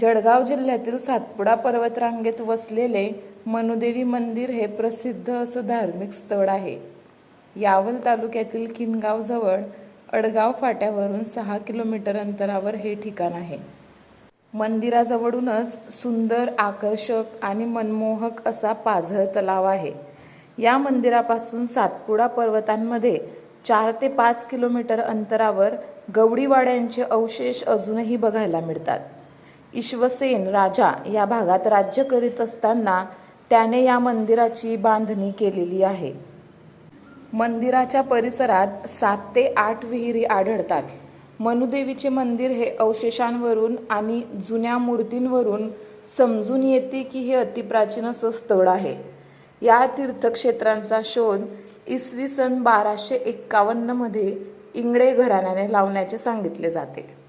जळगाव जिल्ह्यातील सातपुडा पर्वतरांगेत वसलेले मनुदेवी मंदिर हे प्रसिद्ध असं धार्मिक स्थळ आहे. यावल तालुक्यातील किनगावजवळ अडगाव फाट्यावरून सहा किलोमीटर अंतरावर हे ठिकाण आहे. मंदिराजवळूनच सुंदर आकर्षक आणि मनमोहक असा पाझर तलाव आहे. या मंदिरापासून सातपुडा पर्वतांमध्ये चार ते पाच किलोमीटर अंतरावर गवडीवाड्यांचे अवशेष अजूनही बघायला मिळतात. ईश्वसेन राजा या भागात राज्य करीत असताना त्याने या मंदिराची बांधणी केलेली आहे. मंदिराच्या परिसरात सात ते आठ विहिरी आढळतात. मनुदेवीचे मंदिर हे अवशेषांवरून आणि जुन्या मूर्तींवरून समजून येते की हे अतिप्राचीन असं स्थळ आहे. या तीर्थक्षेत्रांचा शोध इसवी सन बाराशे एक्कावन्नमध्ये इंगळे घराण्याने लावण्याचे सांगितले जाते.